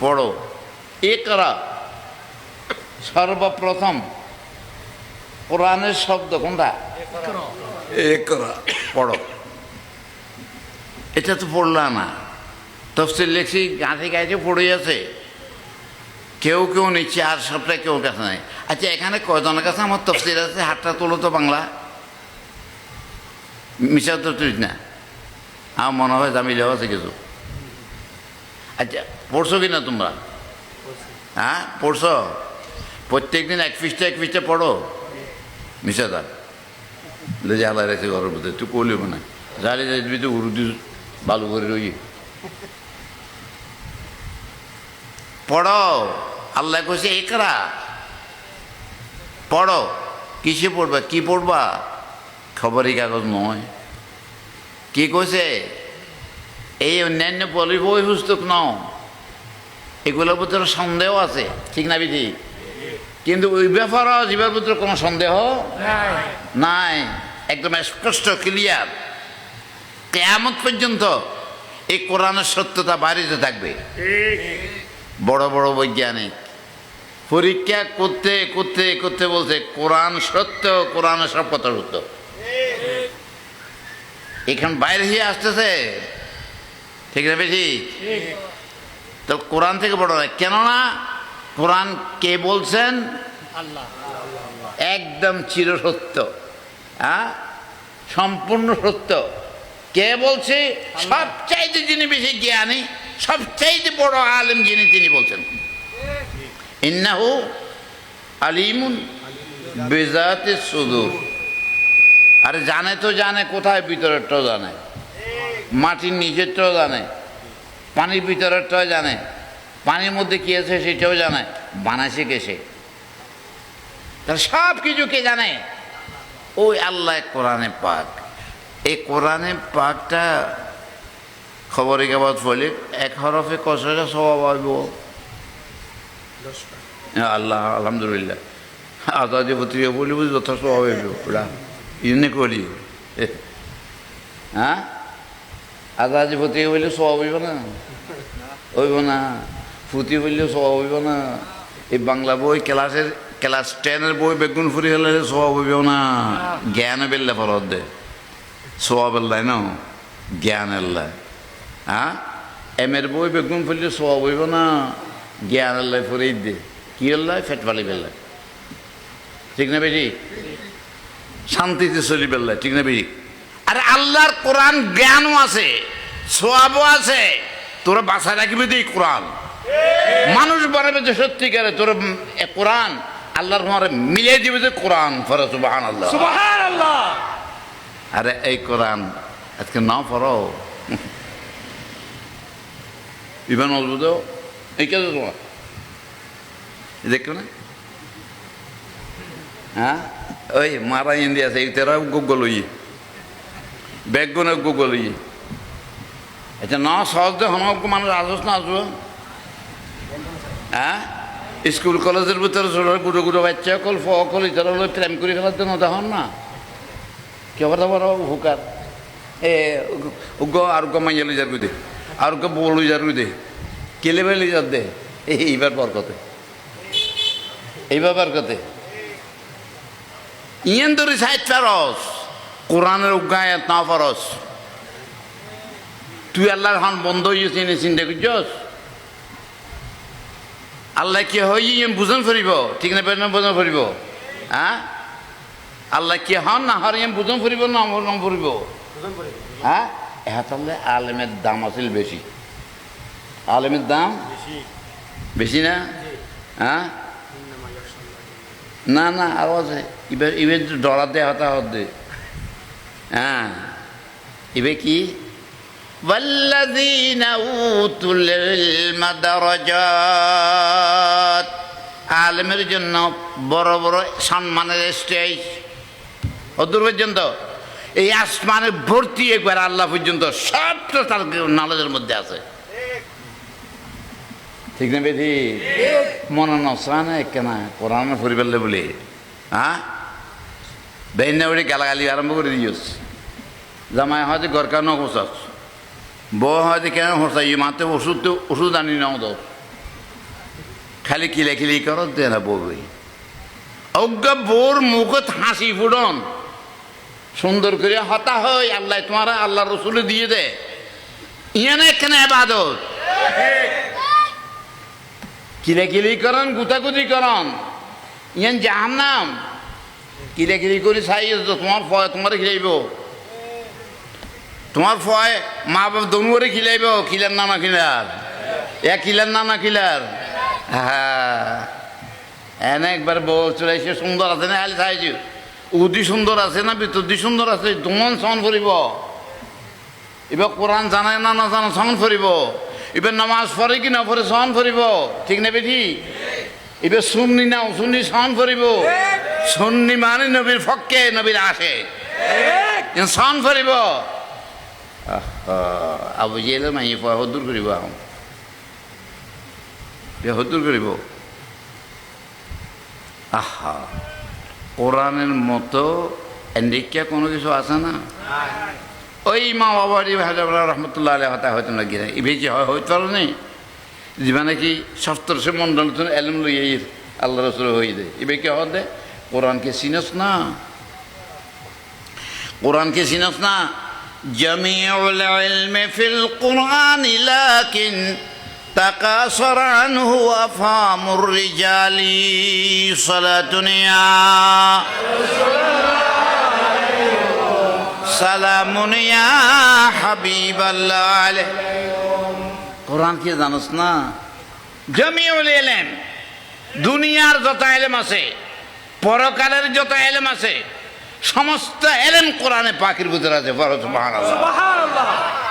পড়ো। এ করা সর্বপ্রথম। কোরআনের শব্দ কোনটা? একরা। পড়ো। এটা তো পড়লা না। তফসিল লেখছি গাঁথে গাইতে পড়ে আছে। কেউ কেউ নিচ্ছে আর সবটা কেউ কাছে নাই। আচ্ছা এখানে কয়জনের কাছে আমার তফসিল আছে? হাতটা তোলো তো বাংলা। মিশা তো তুই না। আমার মনে হয় জামিলেও আছে কিছু আচ্ছা পড়ছো কি না তোমরা? হ্যাঁ পড়ছো? প্রত্যেক দিন এক পৃষ্ঠা এক পৃষ্ঠা পড়ো? মিশাদা লেজে আলাদা রেখে ঘরের মধ্যে তুই করলি মানে যাই তুই তো উরুদি বালু করে রই পড়ো। আল্লাহ কইছে একরা পড়ো। কিসে পড়বা? কি পড়বা? খবরের কাগজ নয়। কি কইছে? এই অন্যান্য বই পুস্তক নাও। এগুলোর ভিতরে সন্দেহ আছে, ঠিক না বিধি? কিন্তু ওই ব্যাপারও জীবের ভিতরে কোনো সন্দেহ নাই। একদম স্পষ্ট ক্লিয়ার কেয়ামত পর্যন্ত এই কোরআনের সত্যতা বাড়িতে থাকবে। বড় বড় বৈজ্ঞানিক পরীক্ষা করতে করতে করতে বলছে, কোরআন সত্য, কোরআনের সব কথা সত্য। এখন বাইরে আসতেছে ঠিক না বেশি তো কোরআন থেকে বড় নয়। কেননা কোরআন কে বলছেন? একদম চিরসত্য। হ্যাঁ? সম্পূর্ণ সত্য। কে বলছে? সবচাইতে যিনি বেশি জ্ঞানী, সবচাইতে বড় আলেম যিনি, তিনি বলছেন। ইন্নাহু আলিমুন বেজাতে সুদূর। আরে জানে তো জানে, কোথায় ভিতরেরটাও জানে। মাটির নিচেরটাও জানে, পানির ভিতরেরটাও জানে, পানির মধ্যে কি আছে সেটাও জানে, বানাইছে কেসে। তাহলে সব কিছু কে জানে? ওই আল্লাহ কোরআনে পাক। এই কোরআনে পাকটা খবরে কাগজ বলে এক হরফে কসরে স্বভাব হইব? আল্লাহ, আলহামদুলিল্লাহ। আজাদি ভতিয়ে বলিব যথেষ্ট স্বভাব হইব। ওরা ইনে করি। হ্যাঁ? আজাদি ভতিয়ে বললে স্বভাব হইব না। হইব না। ফুটি বললেও স্বভাব হইব না। এই বাংলা বই ক্লাসের, ক্লাস টেনের বই বেগুন ফুরি হলে স্বভাব হইব না। জ্ঞান বেললে ফরত দে। স্বভাব এল্লাই ন। জ্ঞান এল্লাই হ্যাঁ? এম এর বই বেগুন ফুললে স্বভাব হইব না। জ্ঞান এল্লাই ফুরি দে। কি এল্লাই ফেট ফালি বেললাই। ঠিক না বেশি শান্তিতে চলি বেললাই। ঠিক না বেশি আরে আল্লাহর কোরআন জ্ঞানও আছে সোয়াবও আছে। তোরা বাসায় রাখবি তুই কোরআন। মানুষ বানাবে যে সত্যিকারে তোর কোরআন আল্লাহর মারে মিলিয়ে দিবে যে কোরআন ফরে সুবাহান আল্লাহ আরে এই কোরআন আজকে না পড়ো। ইভান অদ্ভুত। এই কে তোমার দেখো না। হ্যাঁ? ওই মারা ইন্ডিয়া আছে তেরা গুগল হই বেগুনে গুগল। হই আচ্ছা না সহজে হনক মানুষ আসস না আসব? হ্যাঁ? স্কুল, কলেজের ভিতরে ছোট গুঁড়ো গুঁড়ো বাচ্চা অকল ফ অকল হলো প্রেম করে ফেলার জন্য তখন না? কেবার দাবার হুকার? এ উগ্র আর গো মাইয়া লই যার দে আর গো বউ লই যার দে কেলে বে লই যার দে এইবার বরকতে এইবার বরকতে ইয়েন ধরে সাইড ফেরস। কোরআনের উজ্ঞায় না ফরস তুই আল্লাহর হন বন্ধ হয়েছিস এনে চিন্তা করছস? আল্লাহ কি ইয়ে বুঝন ফুরিব? ঠিক না বেতন বুঝন ফুরিব? হ্যাঁ? আল্লাহ কি হন না হর ইয়ে বুঝন ফুরিব না নাম ফুরিব? হ্যাঁ? এহা তাহলে আলেমের দাম আছিল বেশি। আলেমের দাম? বেশি না? হ্যাঁ? না না আরও আছে এবার এবার ডরাতে হতা হতে হ্যাঁ এবার কি والذين أوتوا العلم درجات আলেমের জন্য বড় বড় সম্মানের স্টেজ অদূর পর্যন্ত এই আসমানের ভর্তি একবার আল্লাহ পর্যন্ত সবটা তার নলেজের মধ্যে আছে ঠিক না বেধি মনে নসানে কেনা কোরআন ফুরি ফেললে বলে হ্যাঁ বেন না গালাগালি আরম্ভ করে দিয়েছ জামাই হয়তো গরকার নকশাস বউ হয়তো কেন হসাই মাতে ওষুধ তো ওষুধ আনি নাও তো খালি কিলাকিলি করো দেনা বউই অজ্ঞ বোর মুখত হাসি ফুডন সুন্দর করে হতা হয় আল্লাহ তোমার আল্লাহ রসুলে দিয়ে দে ইয়ানে কেন এবাদত কিলাকিলি করন গুতাগুতি করন ইয়ান জাহান্নাম কিলাকিলি করে চাই তোমার ফয় তোমার খিলাইব। তোমার ফয় মা বাপ দনুয়ারে খিলাইব কিলার নানা কিলার এ কিলার নানা কিলার হ্যাঁ। এনে একবার বউ চলে সুন্দর আছে না হালি চাইছি উদি সুন্দর আছে না ভিতর দি সুন্দর আছে, দুমন সন ফুরিব। এবার কোরআন জানায় না না জানা সন ফুরিব। এবার নামাজ পড়ে কি না পড়ে সন ফুরিব। ঠিক না বেঠি? এবার শুননি না শুননি সন ফুরিব। শুননি মানে নবীর ফককে নবীর আসে। সন ফুরিব। আবু জিয়েলে মাই হদুর করিব আহম। হদুর করিব। আহা কোরআনের মতো এন্ডিকা কোনো কিছু আছে না? ওই মা বাবা হাজার রহমতুল্লাহ আলী হতা হয়তো না গিয়ে ইভে কি হয় হইতে পারো নেই। যিবা নাকি সপ্তর্ষি মন্ডল এলম লই আল্লাহ রসুল হয়ে দে ইবে কি হতে কোরআনকে চিনস না কোরআনকে চিনস না জমিউল ইলমি ফিল কোরআন লাকিন تقاصر عنه أفهام الرجال صلاة يا سلام يا حبيب الله عليه কোরআন কি জানোস না জমিউল এলেম দুনিয়ার যত এলেম আছে পরকালের যত এলেম আছে সমস্ত এলেম কোরআনে পাখির ভিতরে আছে বড় সুবহানাল্লাহ।